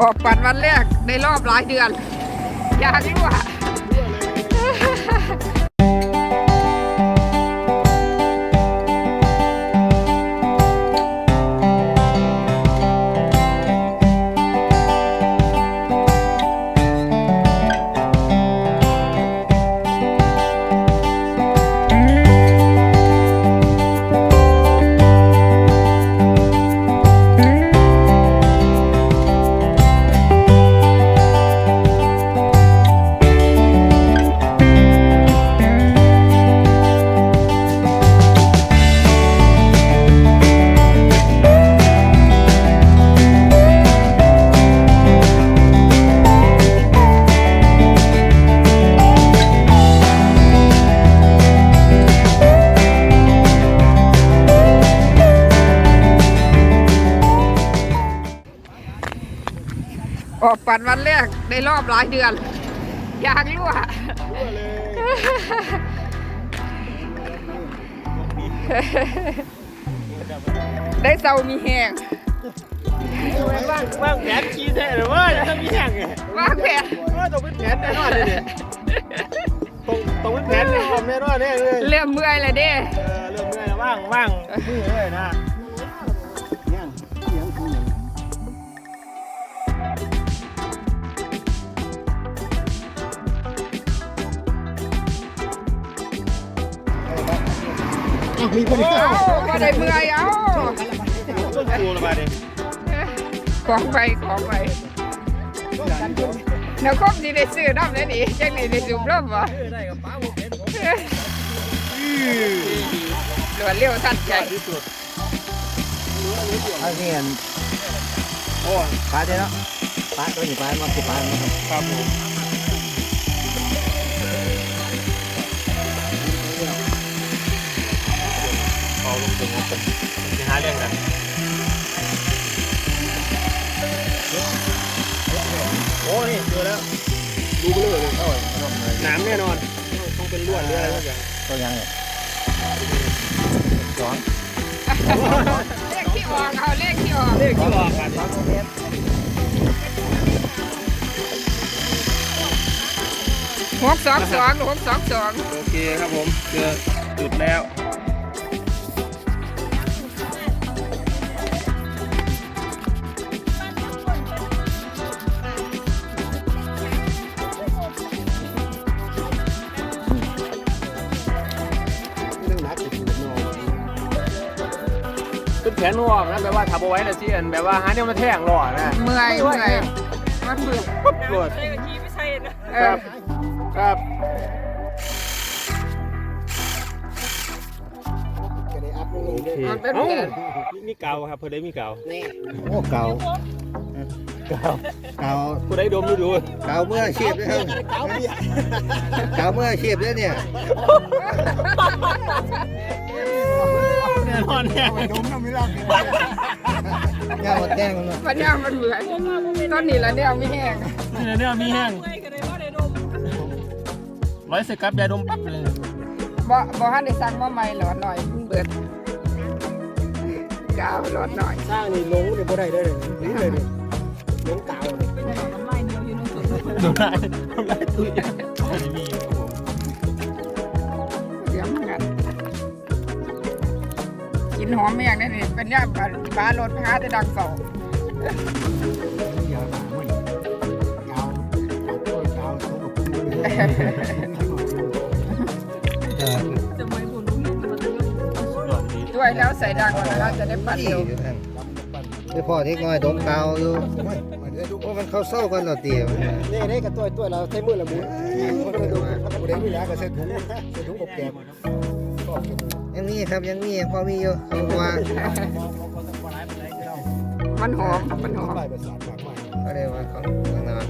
ออกปัดวันแรกในรอบหลายเดือน อยากรู้ว่า ออกปัดวันแรกในรอบหลายเดือนอยากรู้อะได้เซามีแหงว่างว่างแผนขี้แท้หรือว่าจะมีแห่งไงวางแผนว่าต้องเป็นแผนแน่นอนเลยเนี่ยต้องต้องเป็นแผนแน่นอนแน่นอนแน่เลยเริ่มเมื่อยเลยเด้เออเริ่มเมื่อยแล้วว่างว่างมือเลยนะ มีคนเอาก็ได้เมื่อยเอ้าต้นกูละบาดเนี่ยของไปของไปเดี๋ยวครบสิได้ซื้อน้ำเลยนี่จังนี่ได้สูบน้ำบ่ได้กับป้าผมเป็นผมรวดเร็วทันใจที่สุดอันนี้อันโอ้ปลาเจ้าเนาะปลาตัวนี้ปลามาสิปลาครับผม ถึงผมจะหาเรื่องกันโอ้นี่เจอแล้วดูเบลอเลยเท่าไหร่น้ำแน่นอนต้องเป็นลวดหรืออะไรสักอย่างตัวยังเนี่ยสองเลขที่ออกเอาเลขที่ออกเลขที่ออกกันหกสองสองหกสองสองโอเคครับผมเจอจุดแล้ว แขนงอกนะแปลว่าทับเอาไว้นะจีอันแบบว่าหาเนี่ยมาแทงหล่อนะเมื่อยเมื่อยมันเบื่อปุ๊บหลดเอคอรับครับก็ได้อัพลงโอเคมันเป็นเอ้าแผนมีเกาครับเพื่อได้มีเกานี่โอ้เก่าเกาเก่าผู้ได้ดมดูดูเก่าเมื่ออาชีพเลยครับเก่าเมื่ออาชีพเลยเนี่ย แน่นอนแน่ดมน้ำไม่รับย่ามาแกล้งมันปัญญามันเบื่อตอนนี้ละเนี่ยไม่แห้งเนี่ยมีแห้งร้อยสกับยาดมปั๊บเลยบ่บ่ฮันได้สั่งมาใหม่หลอดหน่อยเพิ่งเบิดกาวหลอดหน่อยสร้างนี่ลงนี่บ่ได้เลยนี่เลยนี่ลงเกาเลยดูได้ทำไรตุ้ยไม่มีครับผมเนหอมแม่อย่างนี่นี่เป็นย่าปลารถพาแต่ดังเสาอย่าหามันเก่าเก่าเก่าเขาบอกคุณเออหลอดดีด้วยแล้วใส่ดังก่อนแล้วจะได้ปั่นเร็วอยู่ท่านไปพ่อเด็กน้อยดมก่าอยู่โอ้มันเข้าเศร้ากันเรอเตี๋ยวนี่นี่กับตัวตัวเราใช้มือละมุนมันดูมันเด็กไม่ยากก็ใช้ถุงใช้ถุงอบแกม ยังมีครับยังมีพอมีอยู่เขาว่ามันหอมมันหอมไปประสานมากมายก็เลยว่าของนาน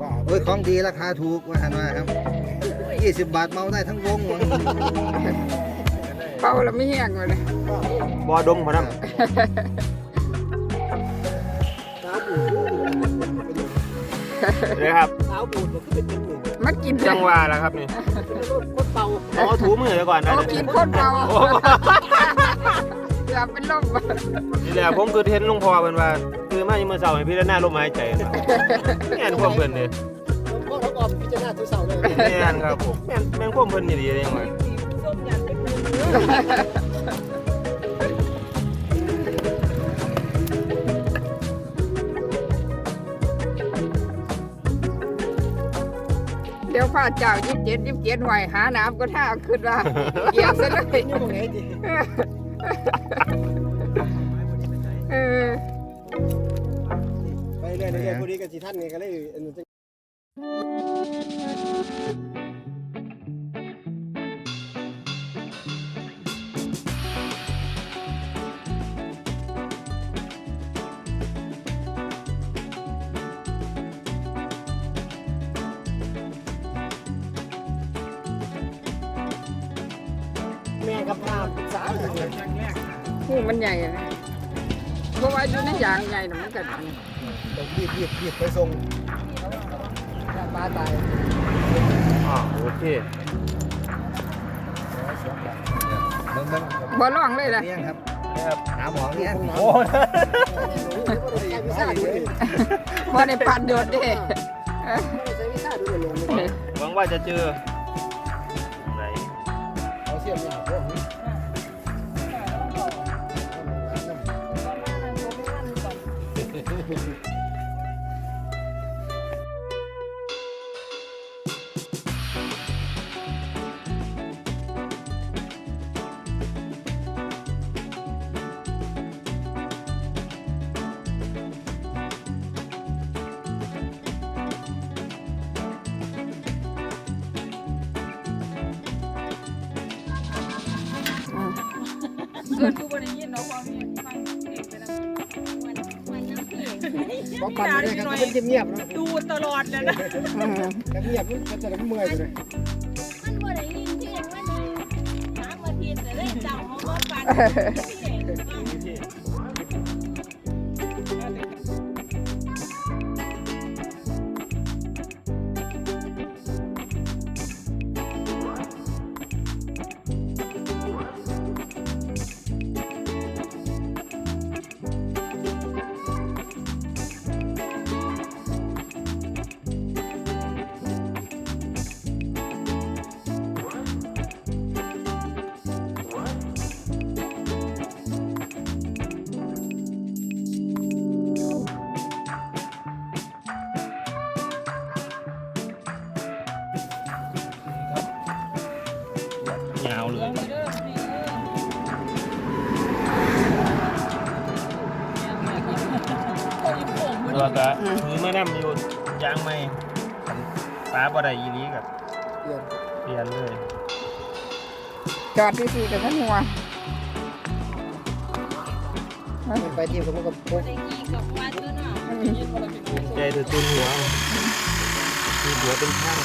บ้าโอ้ยของดีราคาถูกว่าหันมาครับ20บาทเมาได้ทั้งวงวะเป่าแล้วไม่แห้งเลยบอดมพอนะ เลยครับเท้าบูดมันก็เป็นเป็นหนึ่งมันกินจังหวะแล้วครับนี่โคตรเป่าเอาถูมือก่อนนะเอากินโคตรเป่าโอ้เกือบเป็นลมนี่แหละผมคือเห็นหลุงพ่อเพิ่นว่า คือมาอยู่มื้อเช้าให้พี่หน้าลมหายใจนะแม่นความเพิ่นเด้พวกเขาออมพิจารณาทุกเสาร์เลยแม่นครับผมแม่นแม่นความเพิ่นนี่ดีเด้ยังไงส้มยั ดี๋ยวพระเจ้ายิบเจ็ดยิบเจ็ดหอยหาน้ำก็ท่าขึ้นว่าเกี่ยวซะเลยนี่มองไหนดิเออไปเรื่อยๆพอดีกับจีท่านไงก็เลย หูมันใหญ่อะนะเพราะว่าอยู่ในยางใหญ่นะมันก็ต้องรีบรีบรีบไปส่งปลาตายอ๋อโอเคเบิ่งเบิ่งบ่ร้องเลยล่ะเลี้ยงครับครับหาหมอเลี้ยงโอ้ใช้วิชาดูดิบ่ได้ปันโดดเด้ใช้วิชาดูดิลงหวังว่าจะเจอไหนเอาเสียมหลับพวกนี้ เกิดผู้บริยินเนาะความมีฟังเด็กไปแล้วบอกปั่นเลยครับมันเงียบๆนะดูตลอดเลยนะอืมเงียบมันจะเมื่อยเลยมันบ่ได้ยินเสียงว่านี่หามาทีแต่ได้เจ้าเขาก็ฟันเสียง ถือมานํอยู่ยางไม่ป้าบ่ได้อีหลีกับเปลี่ยนเลยจอดที่สี่กับท่านหัวไปที่ผมก็พกได้กี่กับว่าตัวเนาะใจถือตุนหัวคือหัวเป็นข้าง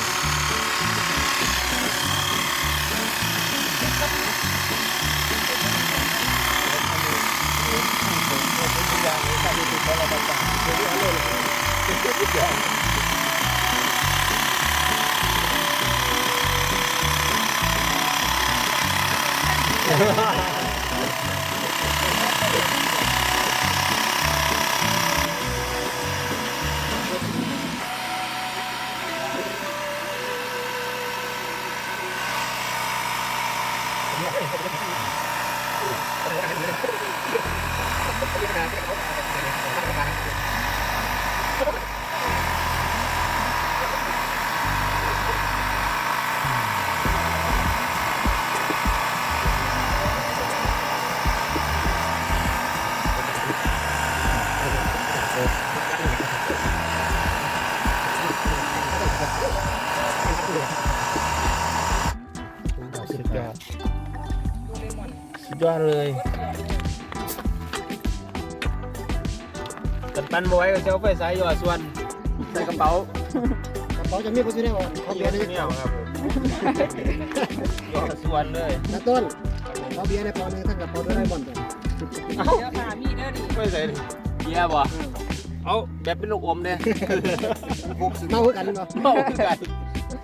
สุดยอ Yeah. ดสุดยอดเลยกันปั้นบไว้ก็เจ้าไฟสายยอดส่วนใส่กระเป๋ากระเป๋าจะมีคนที่ได้ว่าเขาเบีเบียยร์ร์นี่ได้เนี่ยครับผมยอดส่วนเลยนะต้นเขาเบียร์ในปอนึงท่านกับปอได้บอลตัวเดี๋ยวค่ะมีเด้อดิไม่ใส่ดิเบียร์บ่เอาแบบเป็นลูกอมเนี่ยเมาเหมือนกันเนาะเมาคือกัน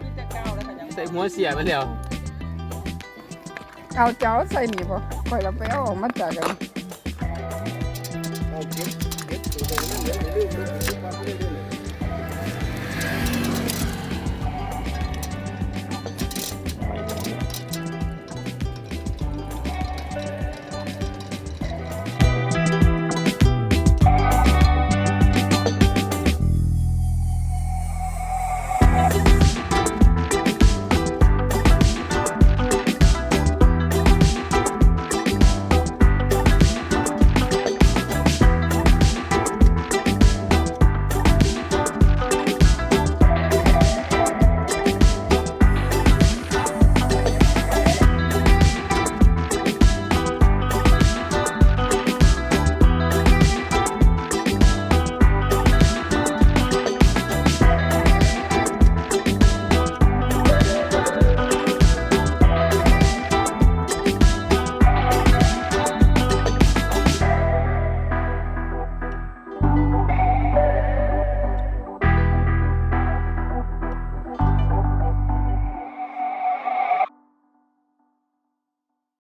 มีแต่ก้าวแล้วค่ะยังใส่หัวเสียไปแล้ว เอาเจ้าใส่หนีบ่ค่อยเราไปเอาออกมาจากกัน เอาเก็บ